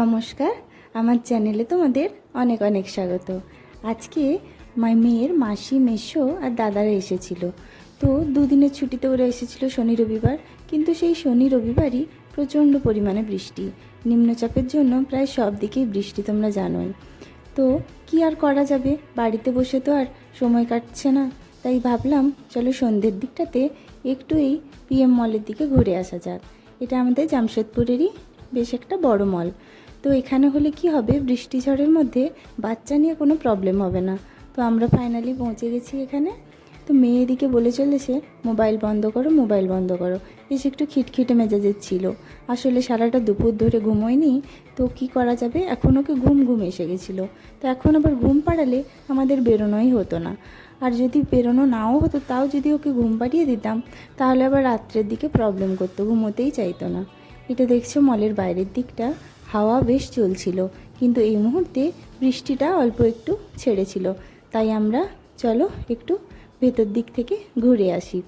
নমস্কার, আমার চ্যানেলে তোমাদের অনেক অনেক স্বাগত। আজকে মাই মেয়ের মাসি মেশো আর দাদারা এসেছিল। তো দুদিনের ছুটিতে ওরা এসেছিল শনি রবিবার, কিন্তু সেই শনি রবিবারই প্রচণ্ড পরিমাণে বৃষ্টি। নিম্নচাপের জন্য প্রায় সব দিকেই বৃষ্টি তোমরা জানোই। তো কি আর করা যাবে? বাড়িতে বসে তো আর সময় কাটছে না। তাই ভাবলাম, চলো সন্ধ্যের দিকটাতে একটু এই পিএম মলের দিকে ঘুরে আসা যাক। এটা আমাদের জামশেদপুরেরই বেশ একটা বড় মল তো এখানে হলে কি হবে? বৃষ্টি ঝড়ের মধ্যে বাচ্চা নিয়ে কোনো প্রবলেম হবে না। তো আমরা ফাইনালি পৌঁছে গেছি এখানে। তো মেয়ে এদিকে বলে চলেছে, মোবাইল বন্ধ করো, মোবাইল বন্ধ করো। বেশ একটু খিটখিটে মেজাজের ছিল। আসলে সারাটা দুপুর ধরে ঘুমোয়নি, তো কি করা যাবে? এখন ওকে ঘুম ঘুম এসে গেছিল। তো এখন আবার ঘুম পাড়ালে আমাদের বেরোনোই হতো না। আর যদি বেরোনো নাও হতো, তাও যদি ওকে ঘুম পাড়িয়ে দিতাম, তাহলে আবার রাত্রের দিকে প্রবলেম করতো, ঘুমোতেই চাইতো না। এটা দেখছ মলের বাইরের দিকটা। হাওয়া বেশ চলছিল, কিন্তু এই মুহূর্তে বৃষ্টিটা অল্প একটু ছেড়েছিল। তাই আমরা, চলো একটু ভেতর দিক থেকে ঘুরে আসি।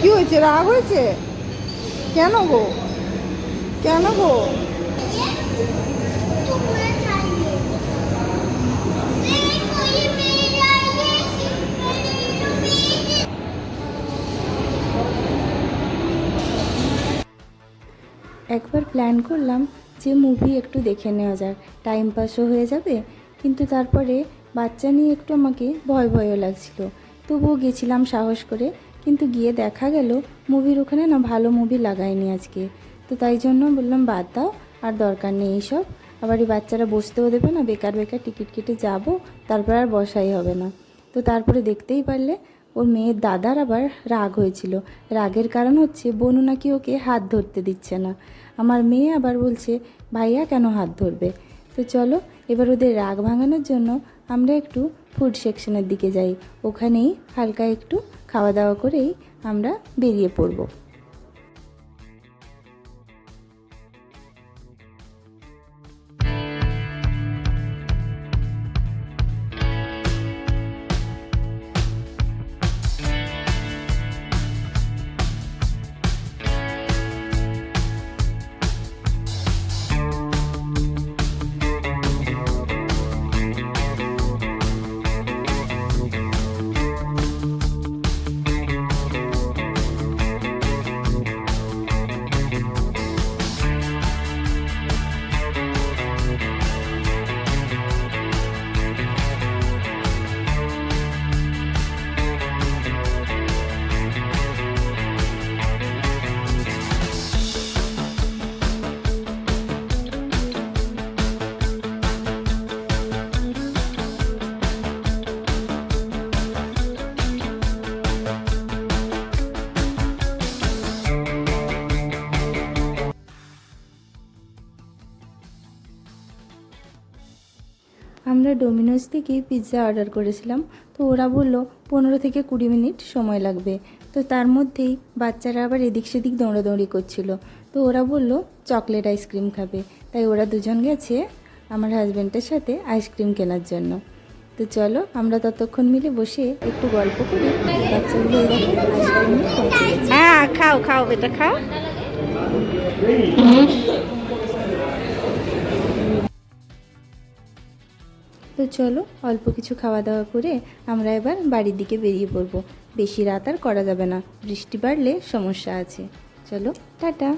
কি হয়েছে? রাগ হয়েছে? কেন গো? কেন গো? একবার প্ল্যান করলাম যে মুভি একটু দেখে নেওয়া যাক। টাইম পাসও হয়ে যাবে, কিন্তু তারপরে বাচ্চা নিয়ে একটু আমাকে ভয় ভয়ও লাগছিল। তবুও গেছিলাম সাহস করে কিন্তু গিয়ে দেখা গেল মুভির ওখানে না ভালো মুভি লাগায়নি আজকে। তো তাই জন্য বললাম, বাদ দাও, আর দরকার নেই এইসব। আবার এই বাচ্চারা বসতেও দেবে না, বেকার বেকার টিকিট কেটে যাব, তারপর আর বসাই হবে না। তো তারপরে দেখতেই পারলে ওর মেয়ের দাদার আবার রাগ হয়েছিল। রাগের কারণ হচ্ছে বনু নাকি ওকে হাত ধরতে দিচ্ছে না। আমার মেয়ে আবার বলছে, ভাইয়া, কেন হাত ধরবে? তো চলো, এবার ওদের রাগ ভাঙানোর জন্য আমরা একটু ফুড সেকশনের দিকে যাই। ওখানেই হালকা একটু খাওয়া দাওয়া করেই আমরা বেরিয়ে পড়ব। আমরা ডোমিনোজ থেকে পিৎজা অর্ডার করেছিলাম তো ওরা বলল পনেরো থেকে কুড়ি মিনিট সময় লাগবে। তো তার মধ্যেই বাচ্চারা আবার এদিক সেদিক দৌড়াদৌড়ি করছিল। তো ওরা বলল চকলেট আইসক্রিম খাবে। তাই ওরা দুজন গেছে আমার হাজব্যান্ডের সাথে আইসক্রিম কেনার জন্য। তো চলো আমরা ততক্ষণ মিলে বসে একটু গল্প করি। বাচ্চাগুলো এরকম আইসক্রিম হ্যাঁ খাও খাও বেটা খাও। তো চলো, অল্প কিছু খাওয়া দাওয়া করে আমরা এবার বাড়ির দিকে বেরিয়ে পড়ব। বেশি রাত আর করা যাবে না, বৃষ্টি বাড়লে সমস্যা আছে। চলো, টাটা।